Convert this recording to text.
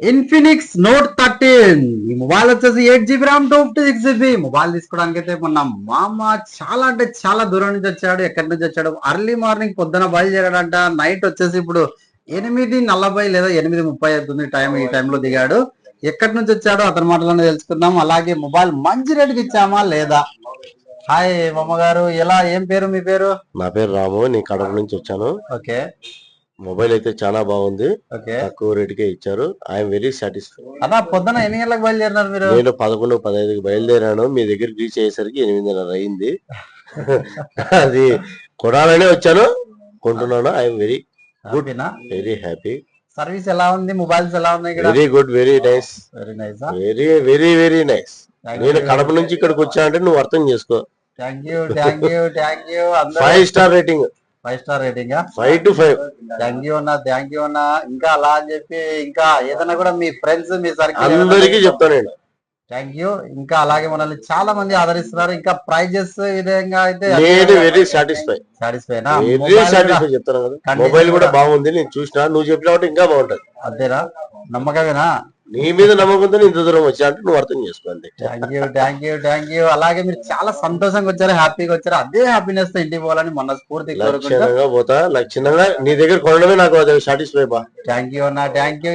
Infinix note thirteen. ఈ mobile వచ్చేసి eight GB RAM two fifty six GB. Mobile తీసుకోవడానికి అయితే మొన్న మామ చాలా అంటే చాలా దూరం నుంచి వచ్చాడు ఎక్కడి నుంచి వచ్చాడు? అర్లీ మార్నింగ్ పొద్దున బయలుదేరాడంట. నైట్ వచ్చేసి ఇప్పుడు ఎనిమిది నలభై లేదా ఎనిమిది ముప్పై అవుతుంది టైం ఈ టైంలో దిగాడు. ఎక్కడి నుంచి వచ్చాడో అతని మాటలోనే తెలుసుకుందాం. అలాగే మొబైల్ మంచి రేటుకి ఇచ్చామా లేదా? హాయ్ మామ గారు ఎలా? ఏం పేరు? మీ పేరు? నా పేరు రాము. నేను కడప నుంచి వచ్చాను. ఓకే. మొబైల్ అయితే చాలా బాగుంది. తక్కువ రేటుకే ఇచ్చారు. ఐఎమ్ వెరీ సాటిస్ఫైడ్ అదా పొద్దున ఎన్ని గంటలకు బయలుదేరినారు మీరు? నేను పదకొండు పదహైదుకి బయలుదేరాను. మీ దగ్గరికి రీచ్ అయ్యేసరికి ఎనిమిదిన్నర అయింది. అది కొనాలనే వచ్చాను. కొంటున్నాను. I'm very good very happy service ఎలా ఉంది? మొబైల్స్ ఎలా ఉన్నాయి very good very nice very nice very very very nice నేను కడప నుంచి ఇక్కడికి వచ్చానంటే నువ్వు అర్థం చేసుకో. Thank you thank you thank you five star rating five star rating five to five thank you అన్న థ్యాంక్ యూ అన్న. ఇంకా అలా అని చెప్పి ఇంకా ఏదైనా కూడా మీ ఫ్రెండ్స్ మీ అందరికీ సర్కిల్ చెప్తాను నేను. థ్యాంక్ యూ ఇంకా అలాగే మనల్ని చాలా మంది ఆదరిస్తున్నారు. ఇంకా ప్రైజెస్ విధంగా అయితే వెరీ సాటిస్ఫై సాటిస్ఫైనా సాటిస్ఫై చెప్తాను కదా మొబైల్ కూడా బాగుంది నేను చూసినా. నువ్వు చెప్పిన ఇంకా బాగుంటది. అంతేనా నమ్మకమేనా? నీ మీద నమ్మకంతో ఇంత దూరం వచ్చా అంటే నువ్వు అర్థం చేసుకో అంతే. Thank you thank you thank you అలాగే మీరు చాలా సంతోషంగా వచ్చారు హ్యాపీగా వచ్చారు. అదే హ్యాపీనెస్తో ఇంటికి పోవాలని మొన్న స్ఫూర్తి పోతా. లక్షణంగా నీ దగ్గర కొనడమే నాకు సాటిస్ఫై బా. థ్యాంక్ యూ అన్న థ్యాంక్ యూ